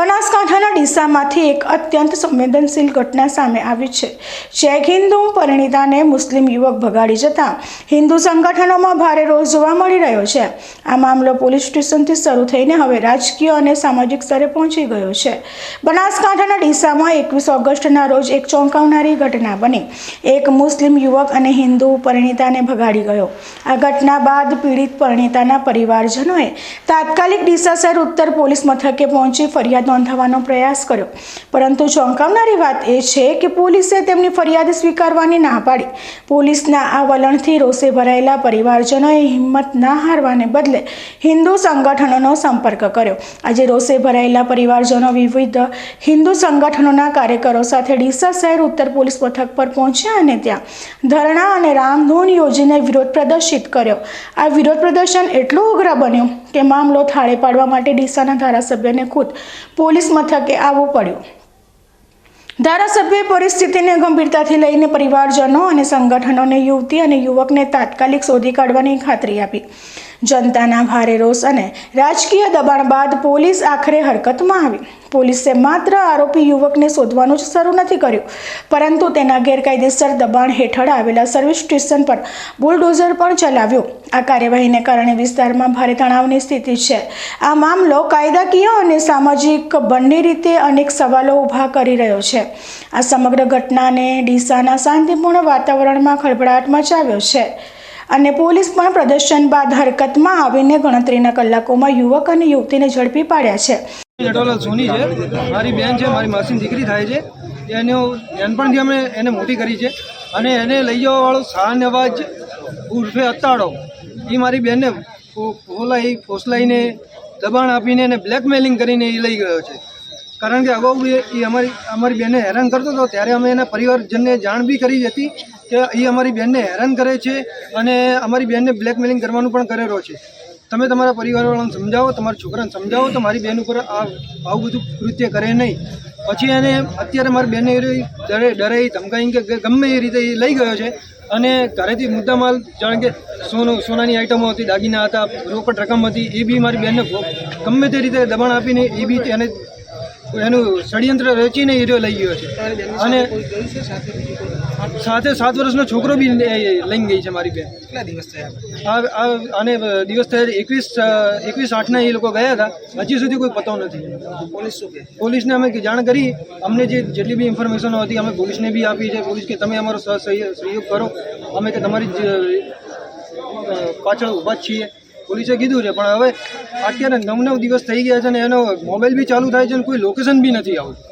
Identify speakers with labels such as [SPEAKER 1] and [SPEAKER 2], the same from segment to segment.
[SPEAKER 1] બનાસકાંઠાના ડીસામાંથી એક અત્યંત સંવેદનશીલ ઘટના સામે આવી છે. શેખ હિન્દુ પરિણીતાને મુસ્લિમ યુવક ભગાડી જતા હિન્દુ સંગઠનોમાં ભારે રોષ જોવા મળી રહ્યો છે. આ મામલો પોલીસ સ્ટેશનથી શરૂ થઈને હવે રાજકીય અને સામાજિક સ્તરે પહોંચી ગયો છે. બનાસકાંઠાના ડીસામાં એકવીસ ઓગસ્ટના રોજ એક ચોંકાવનારી ઘટના બની. એક મુસ્લિમ યુવક અને હિન્દુ પરિણીતાને ભગાડી ગયો. આ ઘટના બાદ પીડિત પરિણીતાના પરિવારજનોએ તાત્કાલિક ડીસા શહેર ઉત્તર પોલીસ મથકે પહોંચી ફરિયાદ નોંધાવવાનો પ્રયાસ કર્યો. પરંતુ ચોંકાવનારી વાત એ છે કે પોલીસે તેમની ફરિયાદ સ્વીકારવાની ના પાડી, પોલીસના આ વલણથી રોષે ભરાયેલા પરિવારજનોએ હિંમત ના હારવાને બદલે હિન્દુ સંગઠનોનો સંપર્ક કર્યો. આજે રોષે ભરાયેલા પરિવારજનો વિવિધ હિન્દુ સંગઠનોના કાર્યકરો સાથે ડીસા શહેર ઉત્તર પોલીસ મથક પર પહોંચ્યા અને ત્યાં ધરણા અને રામધૂન યોજીને વિરોધ પ્રદર્શિત કર્યો. આ વિરોધ પ્રદર્શન એટલું ઉગ્ર બન્યું કે મામલો થાળે પાડવા માટે ડીસાના ધારાસભ્યને ખુદ પોલીસ મથકે આવવું પડ્યું. ધારાસભ્યએ પરિસ્થિતિને ગંભીરતાથી લઈને પરિવારજનો અને સંગઠનોને યુવતી અને યુવકને તાત્કાલિક શોધી કાઢવાની ખાતરી આપી. જનતાના ભારે રોષ અને રાજકીય દબાણ બાદ પોલીસ આખરે હરકતમાં આવી. પોલીસે માત્ર આરોપી યુવકને શોધવાનું જ શરૂ નથી કર્યું, પરંતુ તેના ગેરકાયદેસર દબાણ હેઠળ આવેલા સર્વિસ સ્ટેશન પર બુલડોઝર પણ ચલાવ્યું. આ કાર્યવાહીને કારણે વિસ્તારમાં ભારે તણાવની સ્થિતિ છે. આ મામલો કાયદાકીય અને સામાજિક બંને રીતે અનેક સવાલો ઊભા કરી રહ્યો છે. આ સમગ્ર ઘટનાને ડીસાના શાંતિપૂર્ણ વાતાવરણમાં ખળભળાટ મચાવ્યો છે. અને પોલીસ પણ પ્રદર્શન બાદ હરકતમાં આવીને ગણતરીના કલાકોમાં યુવક અને યુવતીને ઝડપી પાડ્યા છે.
[SPEAKER 2] જટોલા સોની છે. મારી બેન છે, મારી માસીની દીકરી થાય છે. એનો નાનપણથી અમે એને મોટી કરી છે. અને એને લઈ જવાવાળો શાહનવાજ ઉર્ફે અતાડો એ મારી બેનને ફોલાઈ, ફોસલાઈને દબાણ આપીને એને બ્લેકમેલિંગ કરીને એ લઈ ગયો છે. કારણ કે અગાઉ એ અમારી અમારી બેનને હેરાન કરતો હતો. ત્યારે અમે એના પરિવારજનને જાણ બી કરી હતી. કે એ અમારી બેનને હેરાન કરે છે અને અમારી બેનને બ્લેકમેલિંગ કરવાનું પણ કરેલો છે. તમે તમારા પરિવારવાળાને સમજાવો તમારા છોકરાને સમજાવો તો મારી બહેન ઉપર આ આવું બધું કૃત્ય કરે નહીં. પછી એને અત્યારે મારી બેનને એ ડરે ડરાઈ ધમકાઈ કે ગમે એ રીતે એ લઈ ગયો છે અને ઘરેથી મુદ્દામાલ જાણે કે સોનું સોનાની આઈટમો હતી દાગીના હતા રોકડ રકમ હતી એ બી મારી બેનને ભો- ગમે તે રીતે દબાણ આપીને એ બી એને એનું ષડયંત્ર રચીને એ રહ્યો લઈ ગયો છે. અને સાથે સાત વર્ષનો છોકરો બી લઈને ગઈ છે મારી બેન.
[SPEAKER 3] કેટલા દિવસ થયા?
[SPEAKER 2] આ અને દિવસ થયા એકવીસ એકવીસ આઠના એ લોકો ગયા હતા. હજી સુધી કોઈ પતો નથી.
[SPEAKER 3] પોલીસ શું કે
[SPEAKER 2] પોલીસને અમે જાણ કરી. અમને જે જેટલી બી ઇન્ફોર્મેશનો હતી અમે પોલીસને બી આપી છે. પોલીસ કે તમે અમારો સહય- સહયોગ કરો. અમે કે તમારી પાછળ ઊભા જ છીએ. પોલીસે કીધું છે. પણ હવે અત્યારે નવ નવ દિવસ થઈ ગયા છે ને એનો મોબાઈલ બી ચાલુ થાય છે ને કોઈ લોકેશન બી નથી આવતું.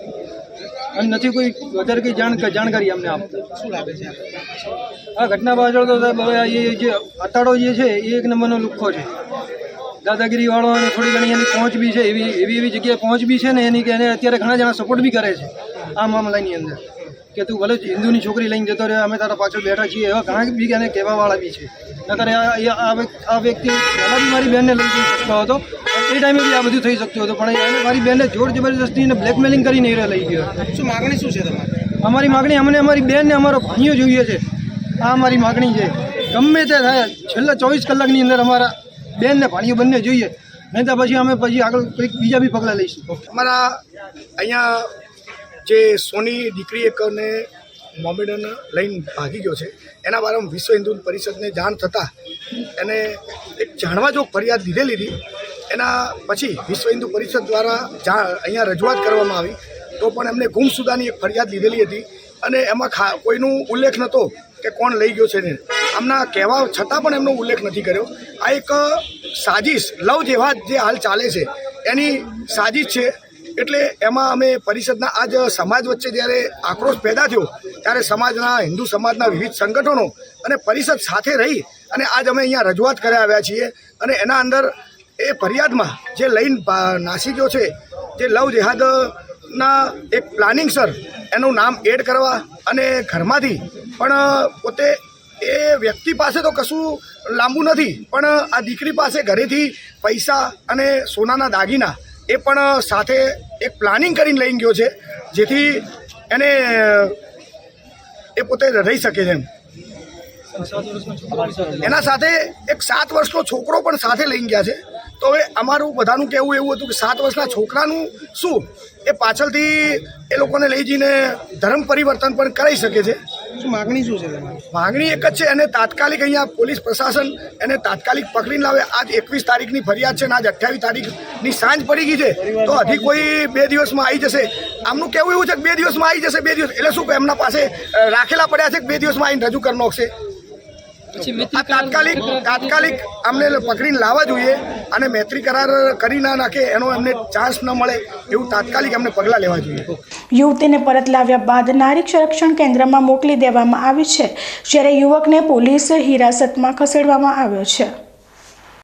[SPEAKER 2] અને નથી કોઈ વધારે કંઈ જાણ જાણકારી અમને આપતા.
[SPEAKER 3] શું લાગે છે
[SPEAKER 2] આ ઘટના પાછળ તો હવે એ જે અતાડો જે છે, એ એક નંબરનો લુખ્ખો છે. દાદાગીરી વાળો અને થોડી ઘણી એની પહોંચ બી છે, એવી એવી એવી જગ્યાએ પહોંચ બી છે ને એની કે એને અત્યારે ઘણા જણા સપોર્ટ બી કરે છે આ મામલાની અંદર. કે તું ભલે હિન્દુની છોકરી લઈને જતો રહ્યો અમે તારા પાછળ બેઠા છીએ એવા ઘણા બી એને કહેવાવાળા બી છે. નકર આ વ્યક્તિ- પહેલાં બી મારી બહેનને લઈ જઈ શકતો હતો એ ટાઈમે બી આ બધું થઈ શકતું હતું. પણ એને મારી બહેનને જોર જબરજસ્તીને બ્લેકમેલિંગ કરીને એ લઈ ગયો.
[SPEAKER 3] શું માગણી શું છે તમારી?
[SPEAKER 2] અમારી માગણી અમને અમારી બહેનને અમારો ભાઈઓ જોઈએ છે. આ અમારી માગણી છે. ગમે તે થાય છેલ્લા ચોવીસ કલાકની અંદર અમારા બહેનને ભાણીઓ બંને જોઈએ. નહીં તો પછી અમે પછી આગળ કંઈક બીજા બી પગલાં લઈશું.
[SPEAKER 4] અમારા અહીંયા જે સોની દીકરી એકને મોમેડન લઈને ભાગી ગયો છે, એના બારામાં વિશ્વ હિન્દુ પરિષદને જાણ થતાં એને એક જાણવા જો ફરિયાદ લીધેલી હતી. એના પછી વિશ્વ હિન્દુ પરિષદ દ્વારા જા, અહીંયા રજૂઆત કરવામાં આવી. તો પણ એમને ગુમસુદાની એક ફરિયાદ લીધેલી હતી અને એમાં ખા, કોઈનું ઉલ્લેખ નહોતો કે કોણ લઈ ગયો છે ને. આમના કહેવા છતાં પણ એમનો ઉલ્લેખ નથી કર્યો. આ એક સાજિશ, લવ જેવા જે હાલ ચાલે છે, એની સાજિશ છે એટલે એમાં અમે પરિષદના આજ સમાજ વચ્ચે જ્યારે આક્રોશ પેદા થયો, ત્યારે સમાજના, હિન્દુ સમાજના વિવિધ સંગઠનો અને પરિષદ સાથે રહી અને આજ અમે અહીંયા રજૂઆત કર્યા આવ્યા છીએ અને એના અંદર એ ફરિયાદમાં જે લઈને નાસિકો છે, જે લવ જેહાદના એક પ્લાનિંગ સર, એનું નામ એડ કરવા અને ઘરમાંથી પણ પોતે એ વ્યક્તિ પાસે તો કશું લાંબુ નથી, પણ આ દીકરી પાસે ઘરેથી પૈસા અને સોનાના દાગીના એ પણ સાથે એક પ્લાનિંગ કરીને લઈને ગયો છે, જેથી એને, એ પોતે રહી શકે છે એમ. એના સાથે એક સાત વર્ષનો છોકરો પણ સાથે લઈને ગયા છે. તો હવે અમારું બધાનું કહેવું એવું હતું કે સાત વર્ષના છોકરાનું શું? એ પાછળથી એ લોકોને લઈ જઈને ધર્મ પરિવર્તન પણ કરાવી શકે છે.
[SPEAKER 3] શું માગણી શું છે
[SPEAKER 4] માંગણી એક જ છે અને તાત્કાલિક અહીંયા પોલીસ પ્રશાસન એને તાત્કાલિક પકડીને લાવે. આજ એકવીસ તારીખની ફરિયાદ છે અને આજ અઠ્યાવીસ તારીખની સાંજ પડી ગઈ છે, તો હજી કોઈ બે દિવસમાં આવી જશે. આમનું કેવું એવું છે કે બે દિવસમાં આવી જશે, બે દિવસ. એટલે શું એમના પાસે રાખેલા પડ્યા છે કે બે દિવસમાં આવીને રજૂ કરી નાખશે? આ તાત્કાલિક તાત્કાલિક અમને પકડીને લાવવા જોઈએ અને મૈત્રી કરાર કરી ના નાખે એનો એમને ચાન્સ ન મળે એવું તાત્કાલિક અમને પગલાં લેવા જોઈએ.
[SPEAKER 1] યુવતીને પરત લાવ્યા બાદ નારી સંરક્ષણ કેન્દ્રમાં મોકલી દેવામાં આવી છે જ્યારે યુવકને પોલીસ હિરાસતમાં ખસેડવામાં આવ્યો છે.